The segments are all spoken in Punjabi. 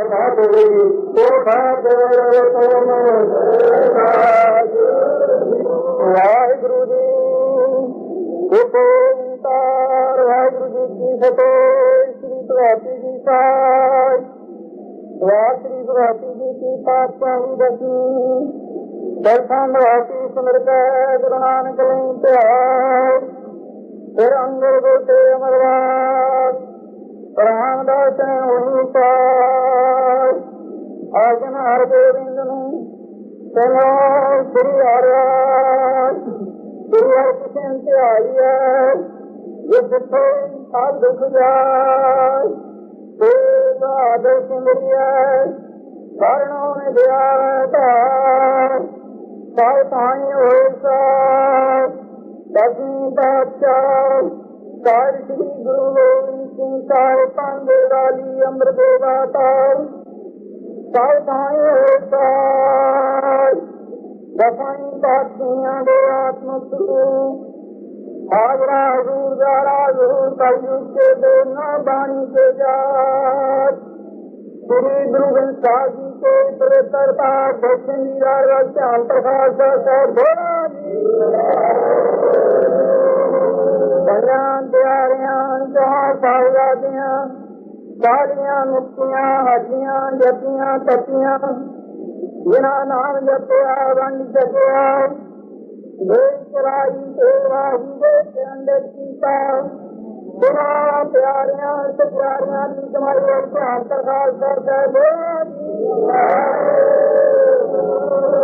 ਅਦਾ ਦੇਵੀ ਉਹ ਬਾਬੇ ਤੋਂ ਵਾਹਿਗੁਰੂ ਜੀ ਉਪੰਤਾਰ ਵਾਹਿਗੁਰੂ ਜੀ ਕੀ ਸ੍ਰੀ ਪਾਪਾਂ ਦਾਸ ਨੇ ਉਹਨੂੰ ਪਾ ਸਰਬੋਰਿੰਦਨੰ ਤਨੋ ਸ੍ਰੀ ਹਰਿ ਸ੍ਰੀ ਹਰਿ ਕਿਸਨ ਤੇ ਆਈਏ ਇਹ ਜਿੱਥੇ ਸਾਧ ਦੁਖ ਜਾਏ ਤੇ ਸਾਧ ਸੁਮਰੀਏ ਕਰਨੋਂ ਨੇ ਦਿਆ ਤਾ ਸਾਇ ਪਾਣੀ ਹੋਏ ਸਾ ਦਸਵੀਂ ਬਾਚਾ ਸਾਇ ਸ੍ਰੀ ਗੁਰੂ ਗੋਬਿੰਦ ਸਿੰਘ ਸਾਹਿਬ ਪੰਜ ਰਾਲੀ ਅੰਮ੍ਰਿਤ ਦੇਵਾ ਤਾਰ equ combien зов retrouver овалиان اوٹسال pewn וה ут берад finns م plugins 望 زر nord り freak عoccup 嘤 dormantin kes 仇 timely females transcript av brands complent gonna monitor Have a automat eye L SHRI manti angh riches Fcollar ho una ਦਾੜੀਆਂ ਮੁੱਤੀਆਂ ਹੱਡੀਆਂ ਜੱਤੀਆਂ ਤੱਤੀਆਂ ਜਿਨਾ ਨਾਮ ਜਪਿਆ ਰੰਗ ਜਪਿਆ ਦੇ ਚਰਾਈ ਤੇ ਰਾਹੀ ਦੇ ਅੰਦਰ ਕੀ ਪਾ ਬੁਰਾ ਦੀ ਤੁਹਾਡੀ ਹੋਰ ਧਾਰ ਸਰਕਾਰ ਦਾ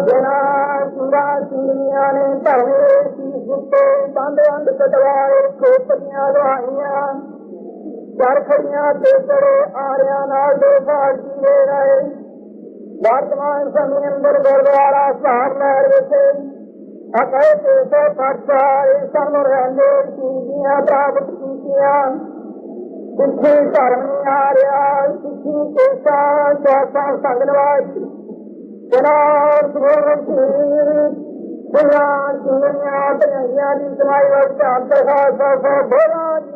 ਜਨਾ ਸੁਰਾ ਸੁਨਿਆ ਨੇ ਧਰਮ ਦੀ ਜੁੱਤੇ ਬੰਦੇ ਅੰਦਰ ਕਟਵਾਏ ਕੋਤਨੀਆਂ ਰਾਹੀਆਂ ਕਰ ਖੜੀਆਂ ਤੇ ਚੜੇ ਆਰਿਆਂ ਨਾਲ ਦੋ ਭਾਗੀ ਦੇ ਰਹੇ ਵਰਤਮਾਨ ਸਮੇਂ ਅੰਦਰ ਗੁਰਦੁਆਰਾ ਸਾਹਿਬ ਨਾਲ ਵਿੱਚ ਅਕਾਇ ਤੇ ਸੋ ਪਰਚਾ ਇਹ ਸਰਮ ਰਹਿੰਦੇ ਕੀਤੀਆਂ ਪ੍ਰਾਪਤ ਕੀਤੀਆਂ ਕੁੱਥੇ ਧਰਮ ਆ ਰਿਹਾ ਸਿੱਖੀ ਕੋਸਾ ਦਾਸਾ ਸੰਗਨਵਾਜ ਜਨਾਰ ਸੁਰਤੀ ਸੁਣਾ ਦੁਨੀਆ ਤੇ ਦੀ ਸਮਾਈ ਵਿੱਚ ਅੰਤਰ ਖਾਸ ਸੋ ਬੋਲਾ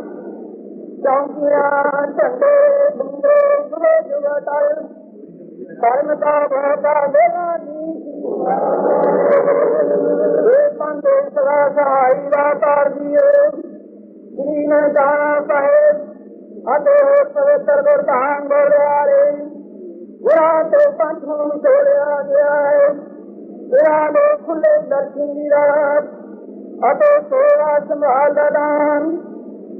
गुरान वह ते पंथोड़े वी अ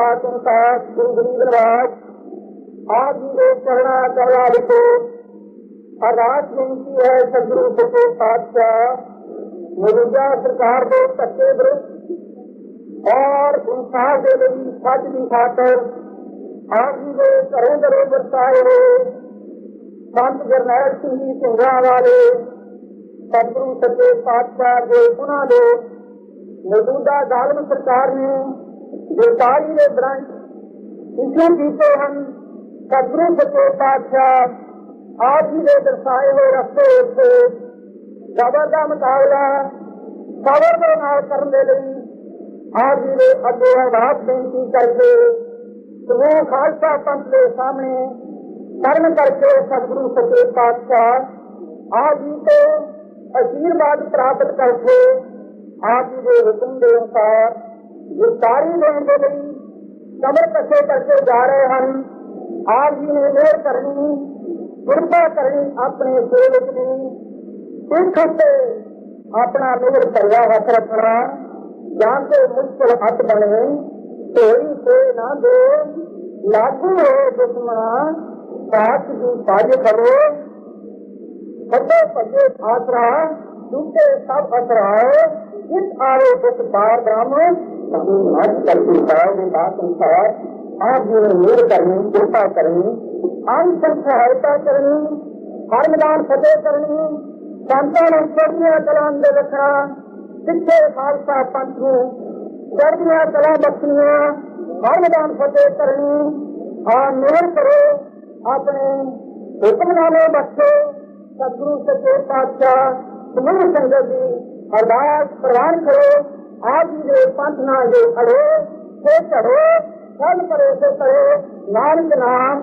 ਬਾਬਾ ਸੰਤਾਂ ਗੁਰੂ ਗਰੀਬ ਨਵਾਜ ਆਪ ਜੀ ਦੇ ਚਰਨਾਂ ਚਰਣਾ ਕਰਵਾ ਲਿਖੋ ਅਰਦਾਸ ਕੀਤੀ ਹੈ ਸਤਿਗੁਰੂ ਸੱਚੇ ਪਾਤਸ਼ਾਹ ਮੌਜੂਦਾ ਸਰਕਾਰ ਦੇ ਧੱਕੇ ਵਿਰੁੱਧ ਔਰ ਇਨਸਾਫ ਦੇ ਲਈ ਸੱਚ ਦੀ ਖਾਤਰ ਆਪ ਜੀ ਦੇ ਘਰੋਂ ਘਰੋਂ ਵਰਤਾਏ ਹੋਏ ਸੰਤ ਜਰਨੈਲ ਸਿੰਘ ਜੀ ਸਿੰਘਾਂ ਵਾਲੇ ਸਤਿਗੁਰੂ ਸੱਚੇ ਪਾਤਸ਼ਾਹ ਦੇ ਉਹਨਾਂ ਦੇ ਮੌਜੂਦਾ ਗਾਲਮ ਸਰਕਾਰ ਨੇ गोपाल ने ब्रांच इसलिए बीते हम ਕਦਰੋਂ के पातशाह ਆਪ ਜੀ ਦੇ ਦਰਸਾਏ हो ਰਸਤੇ ਉੱਤੇ ਸਬਰ ਦਾ ਮੁਕਾਬਲਾ ਸਬਰ ਦੇ ਨਾਲ ਕਰਨ ਦੇ ਲਈ ਆਪ ਜੀ ਦੇ ਅੱਗੇ ਆਵਾਜ਼ ਬੇਨਤੀ ਕਰਕੇ ਸਮੂਹ ਖਾਲਸਾ ਪੰਥ ਦੇ ਸਾਹਮਣੇ ਕਰਨ ਕਰਕੇ ਸਤਿਗੁਰੂ ਸੱਚੇ ਪਾਤਸ਼ਾਹ ਆਪ ਜੀ ਤੋਂ ਅਸ਼ੀਰਵਾਦ ਪ੍ਰਾਪਤ ਕਰਕੇ ਆਪ ਜੀ ਦੇ ਹੁਕਮ ਦੇ ਅਨੁਸਾਰ ਗੁਰਦਾਰੀ ਦੇਣ ਦੇ ਲਈ ਕਮਰ ਕੱਸੇ ਕਰਕੇ ਜਾ ਰਹੇ ਹਨ ਆਪ ਜੀ ਨੇ ਮੇਰ ਕਰਨੀ ਗੁਰਬਾ ਕਰਨੀ ਆਪਣੇ ਸੇਵਕ ਦੀ ਇੱਕ ਹੱਥੇ ਆਪਣਾ ਮੇਰ ਕਰਿਆ ਹੱਥ ਰੱਖਣਾ ਜਾਂ ਤੇ ਮੁਸ਼ਕਲ ਹੱਥ ਬਣੇ ਕੋਈ ਤੇ ਨਾ ਦੇ ਲਾਗੂ ਹੋ ਦੁਸ਼ਮਣਾ ਸਾਥ ਦੀ ਸਾਜ ਕਰੋ ਸਭੇ ਪੱਲੇ ਆਸਰਾ ਦੁੱਤੇ ਸਭ ਅਸਰਾਏ ਇਸ ਆਰੇ ਬੁਖ ਬਾਰ ਬ੍ਰਾਹਮਣ करती है विभाती है आजीवन मेर करनी कृपा करनी आंसर सहायता करनी हर मैदान फतेह करनी संतान चढ़िया कला अंदर रखना सिखे खालसा पंथ में कला बख्शनिया हर मैदान फतेह करनी और मेहर करो अपने हुक्म नामे बख्शो सचे पातशाह समूह संगत जी अरदास प्रदान करो आंट न करो सद नाम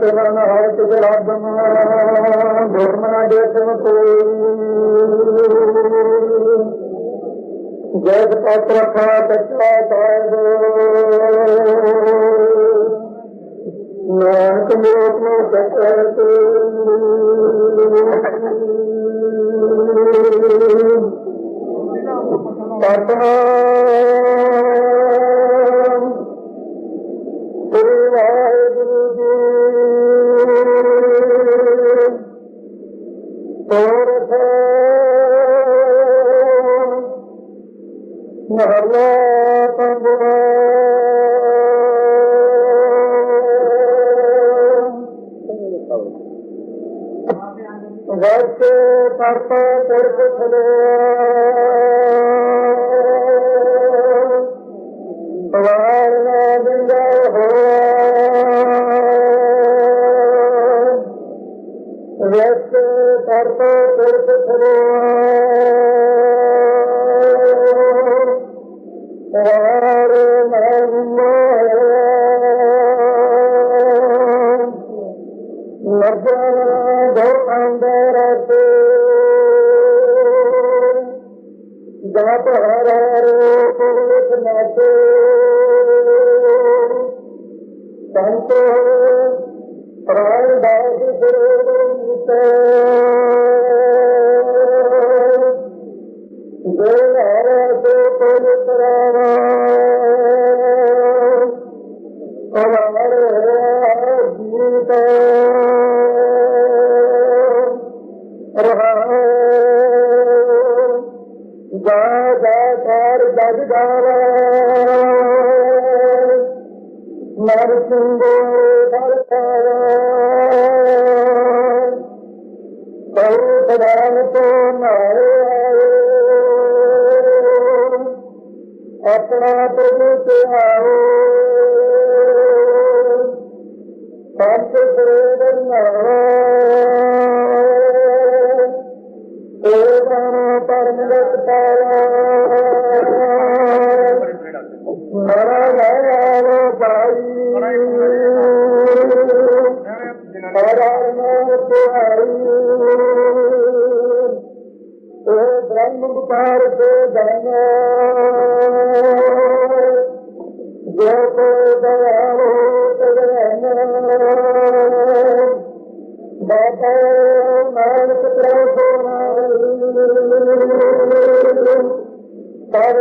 G sécur tiga n r ソ bearing mga. Dhūr my nga. Gede patra kata sźlá dogs, nec qnyot JW वर्ष पर्फ़ो पार पर्फ़ो त पर नंतो मर्सायो बुक रो मारे आयो अपा चुनाओ मर्क नओ पर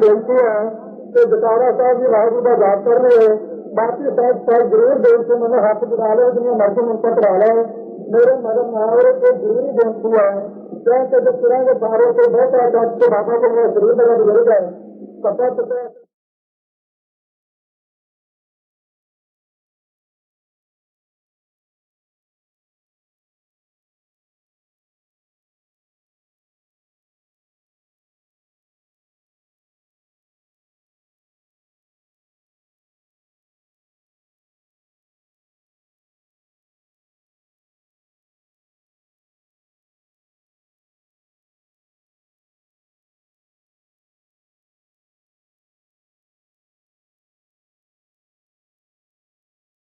ਬੇਨਤੀ ਹੈ ਕਿ ਦਤਾਰਾ ਸਾਹਿਬ ਜੀ ਵਾਹਿਗੁਰੂ ਦਾ ਜਾਪ ਕਰ ਰਹੇ ਬਾਕੀ ਸਾਹਿਬ ਸਾਹਿਬ ਜ਼ਰੂਰ ਦੇਖ ਕੇ ਮੈਨੂੰ ਹੱਥ ਜੁੜਾ ਲਓ ਜਿਵੇਂ ਮਰਜ਼ੀ ਮੈਨੂੰ ਕਰਾ ਲਓ ਮੇਰੇ ਮਦਦ ਮਾਰ ਕੇ ਤੇ ਬੇਨਤੀ ਹੈ ਜਾਂ ਕਿ ਜੋ ਪੁਰਾਣੇ ਬਾਰੇ ਤੋਂ ਬਹੁਤ ਆਇਆ ਤਾਂ ਬਾਬਾ ਕੋਲ ਜ਼ਰੂਰ ਮੇਰੇ ਜ਼ਰੂਰ ਹੈ ਕਪਾ ਪਤਾ